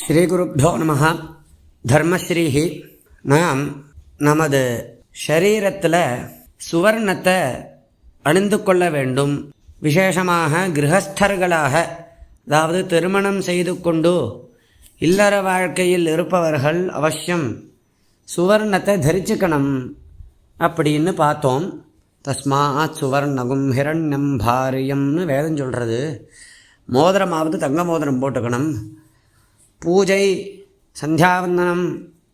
ஸ்ரீகுருப்போ நம தர்மஸ்ரீஹி. நாம் நமது ஷரீரத்தில் சுவர்ணத்தை அணிந்து கொள்ள வேண்டும். விசேஷமாக கிரகஸ்தர்களாக அதாவது திருமணம் செய்து கொண்டு இல்லற வாழ்க்கையில் இருப்பவர்கள் அவசியம் சுவர்ணத்தை தரிச்சுக்கணும் அப்படின்னு பார்த்தோம். தஸ்மாத் சுவர்ணகும் ஹிரண்யம் பாரியம்னு வேதம் சொல்கிறது மோதிரமாவது தங்க மோதிரம் போட்டுக்கணும். பூஜை சந்தியாவந்தனம்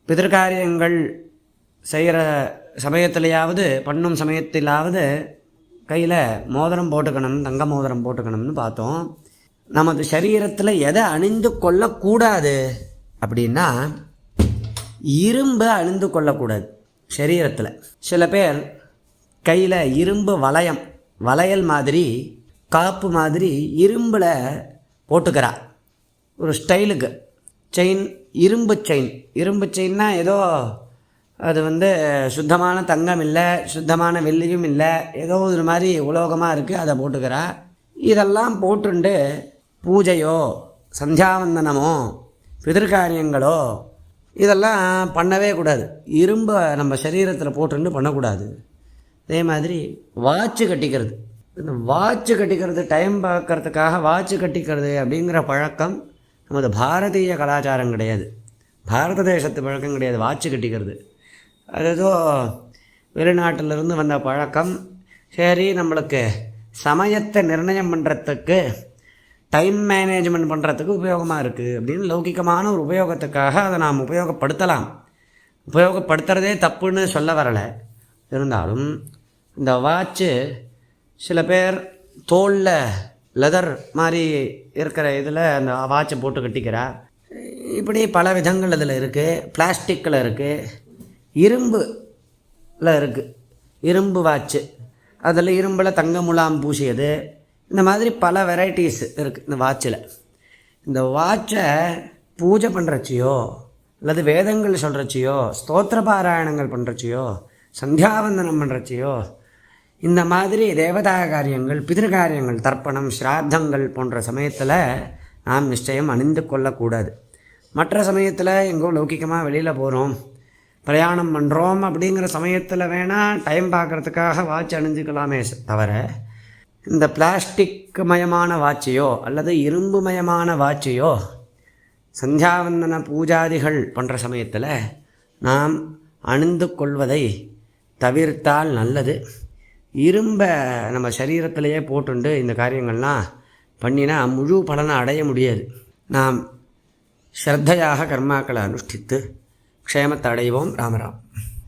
பிதிர்காரியங்கள் செய்கிற சமயத்திலையாவது பண்ணும் சமயத்திலாவது கையில் மோதிரம் போட்டுக்கணும் தங்க மோதிரம் போட்டுக்கணும்னு பார்த்தோம். நமது சரீரத்தில் எதை அணிந்து கொள்ளக்கூடாது அப்படின்னா இரும்பு அணிந்து கொள்ளக்கூடாது சரீரத்தில். சில பேர் கையில் இரும்பு வளையம் வளையல் மாதிரி காப்பு மாதிரி இரும்பில் போட்டுக்கிறா. ஒரு ஸ்டைலுக்கு. செயின் இரும்பு செயின் இரும்பு செயின்னா ஏதோ அது வந்து சுத்தமான தங்கம் இல்லை சுத்தமான வெள்ளியும் இல்லை ஏதோ ஒரு மாதிரி உலோகமாக இருக்குது அதை போட்டுக்கிறா. இதெல்லாம் போட்டுண்டு பூஜையோ சந்தியாவந்தனமோ பிதிர்காரியங்களோ இதெல்லாம் பண்ணவே கூடாது. இரும்பை நம்ம சரீரத்தில் போட்டுண்டு பண்ணக்கூடாது. அதே மாதிரி வாட்சு கட்டிக்கிறது. இந்த வாட்சு கட்டிக்கிறது டைம் பார்க்கறதுக்காக வாட்சு கட்டிக்கிறது அப்படிங்கிற பழக்கம் நமது பாரதிய கலாச்சாரம் கிடையாது. பாரத தேசத்து பழக்கம் கிடையாது. வாட்சு கட்டிக்கிறது. அது ஏதோ வெளிநாட்டிலிருந்து வந்த பழக்கம். சரி நம்மளுக்கு சமயத்தை நிர்ணயம் பண்ணுறதுக்கு டைம் மேனேஜ்மெண்ட் பண்ணுறதுக்கு உபயோகமாக இருக்குது அப்படின்னு லௌகிகமான ஒரு உபயோகத்துக்காக அதை நாம் உபயோகப்படுத்தலாம். உபயோகப்படுத்துகிறதே தப்புன்னு சொல்ல வரலை. இருந்தாலும் இந்த வாட்சு சில பேர் தோளில் லெதர் மாதிரி இருக்கிற இதில் அந்த வாட்சை போட்டு கட்டிக்கிறா? இப்படி பல விதங்கள் இதில் இருக்குது பிளாஸ்டிக்கில் இருக்குது இரும்புல இருக்குது இரும்பு வாட்சு அதில் இரும்பில் தங்க முலாம் பூசியது. இந்த மாதிரி பல வெரைட்டிஸ் இருக்குது இந்த வாட்சில் இந்த வாட்சை பூஜை பண்ணுறச்சியோ அல்லது வேதங்கள் சொல்கிறச்சியோ ஸ்தோத்திர பாராயணங்கள் பண்ணுறச்சியோ சந்தியாவந்தனம் பண்ணுறச்சியோ இந்த மாதிரி தேவதா காரியங்கள் பிதிருகாரியங்கள் தர்ப்பணம் ஸ்ராத்தங்கள் போன்ற சமயத்தில் நாம் நிச்சயம் அணிந்து கொள்ளக்கூடாது. மற்ற சமயத்தில் எங்கோ லௌகிக்கமாக வெளியில் போகிறோம் பிரயாணம் பண்ணுறோம் அப்படிங்கிற சமயத்தில் வேணால் டைம் பார்க்குறதுக்காக வாட்ச் அணிஞ்சுக்கலாமே தவிர இந்த பிளாஸ்டிக் மயமான வாட்சையோ அல்லது இரும்பு மயமான வாட்சையோ சந்தியாவந்தன பூஜாதிகள் பண்ணுற சமயத்தில் நாம் அணிந்து கொள்வதை தவிர்த்தால் நல்லது. இரும்பை நம்ம சரீரத்திலேயே போட்டுண்டு இந்த காரியங்கள்லாம் பண்ணினா முழு பலனை அடைய முடியாது. நாம் ஸ்ரத்தையாக கர்மாக்களை அனுஷ்டித்து க்ஷேமத்தை அடைவோம். ராமராம்.